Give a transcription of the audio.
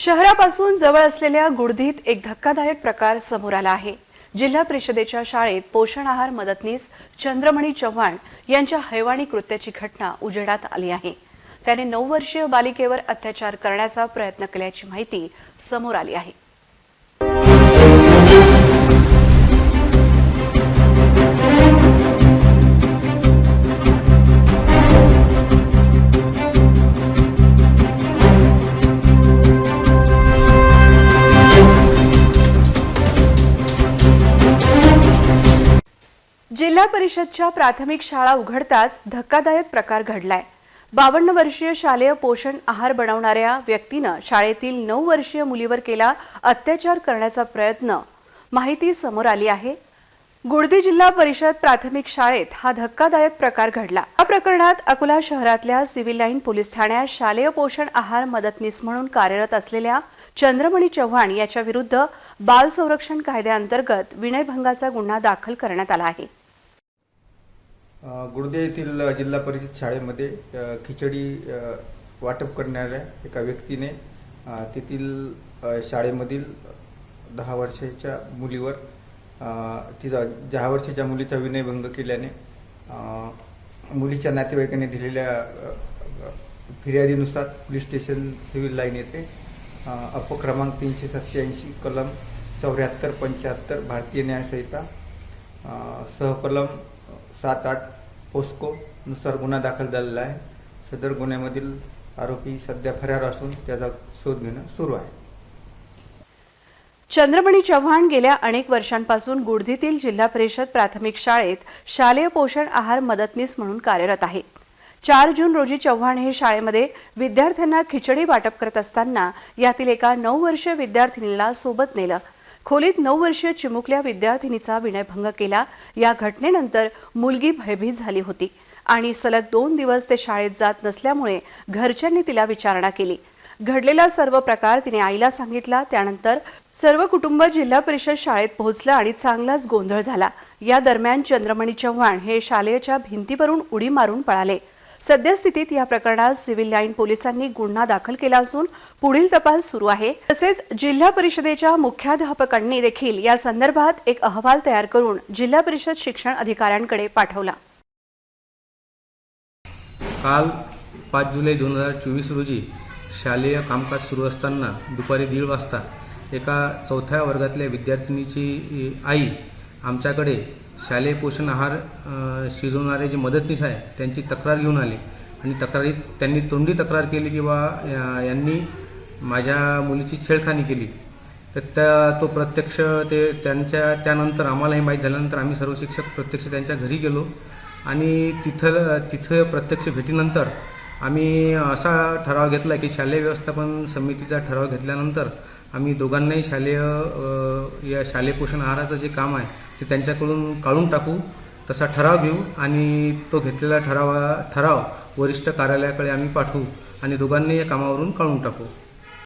शहरापासून जवळ असलेल्या गुडधीत एक धक्कादायक प्रकार समोर आला आहे. जिल्हा परिषदेच्या शाळेत पोषण आहार मदतनीस चंद्रमणी चव्हाण यांच्या हैवाणी कृत्याची घटना उजेडात आली आहे. त्याने नऊ वर्षीय बालिकेवर अत्याचार करण्याचा प्रयत्न केल्याची माहिती समोर आली आहे. जिल्हा परिषदच्या प्राथमिक शाळा उघडताच धक्कादायक प्रकार घडलाय. बावन्न वर्षीय शालेय पोषण आहार बनवणाऱ्या व्यक्तीनं शाळेतील नऊ वर्षीय मुलीवर केला अत्याचार करण्याचा प्रयत्न. माहिती समोर आली आहे. गुडदी जिल्हा परिषद प्राथमिक शाळेत हा धक्कादायक प्रकार घडला. या प्रकरणात अकोला शहरातल्या सिव्हिल लाईन पोलीस ठाण्यात शालेय पोषण आहार मदतनीस म्हणून कार्यरत असलेल्या चंद्रमणी चव्हाण याच्या विरुद्ध बाल संरक्षण कायद्याअंतर्गत विनयभंगाचा गुन्हा दाखल करण्यात आला आहे. गुडदे येथील जिल्हा परिषद शाळेमध्ये खिचडी वाटप करणाऱ्या एका व्यक्तीने तेथील शाळेमधील दहा वर्षाच्या मुलीवर तिचा दहा वर्षाच्या मुलीचा विनयभंग केल्याने मुलीच्या नातेवाईकांनी दिलेल्या फिर्यादीनुसार पोलीस स्टेशन सिव्हिल लाईन येथे अपक्रमांक तीनशे सत्याऐंशी कलम चौऱ्याहत्तर पंच्याहत्तर भारतीय न्यायसंहिता सहकलम सात आठ पोस्को नुसार गुन्हा दाखल झालेला आहे. सदर गुन्ह्यामधील आरोपी सध्या फरार असून त्याचा शोध घेणं सुरू आहे. चंद्रमणी चव्हाण गेल्या अनेक वर्षांपासून गुडधीतील जिल्हा परिषद प्राथमिक शाळेत शालेय पोषण आहार मदतनीस म्हणून कार्यरत आहे. चार जून रोजी चव्हाण हे शाळेमध्ये विद्यार्थ्यांना खिचडी वाटप करत असताना यातील एका नऊ वर्षीय विद्यार्थिनीला सोबत नेलं. खोलीत नऊ वर्षीय चिमुकल्या विद्यार्थिनीचा विनयभंग केला. या घटनेनंतर मुलगी भयभीत झाली होती आणि सलग दोन दिवस ते शाळेत जात नसल्यामुळे घरच्यांनी तिला विचारणा केली. घडलेला सर्व प्रकार तिने आईला सांगितला. त्यानंतर सर्व कुटुंब जिल्हा परिषद शाळेत पोहोचलं आणि चांगलाच गोंधळ झाला. या दरम्यान चंद्रमणी चव्हाण हे शालेयच्या भिंतीवरून उडी मारून पळाले. सद्यस्थितीत या प्रकरणात सिव्हिल लाईन पोलिसांनी गुन्हा दाखल केला असून पुढील तपास सुरू आहे. तसेच जिल्हा परिषदेच्या मुख्याध्यापकांनी देखील या संदर्भात एक अहवाल तयार करून जिल्हा परिषद शिक्षण अधिकाऱ्यांकडे पाठवला. काल पाच जुलै दोन हजार चोवीस रोजी शालेय कामकाज सुरू असताना दुपारी दीड वाजता एका चौथ्या वर्गातल्या विद्यार्थिनीची आई आमच्याकडे शालेय पोषण आहार शिजवणारे जे मदतनीस आहे त्यांची तक्रार घेऊन आली. आणि तक्रारीत त्यांनी तोंडी तक्रार केली की बा यांनी माझ्या मुलीची छेडखानी केली. तर त्या तो प्रत्यक्ष ते त्यांच्या त्यानंतर आम्हालाही माहीत झाल्यानंतर आम्ही सर्व शिक्षक प्रत्यक्ष त्यांच्या घरी गेलो. आणि तिथं तिथं प्रत्यक्ष भेटीनंतर आम्ही असा ठराव घेतला की शालेय व्यवस्थापन समितीचा ठराव घेतल्यानंतर आम्ही दोघांनाही शालेय या शालेय पोषण आहाराचं जे काम आहे ते त्यांच्याकडून काढून टाकू तसा ठराव घेऊ आणि तो घेतलेला ठरावा ठराव वरिष्ठ कार्यालयाकडे आम्ही पाठवू आणि दोघांनी या कामावरून काढून टाकू.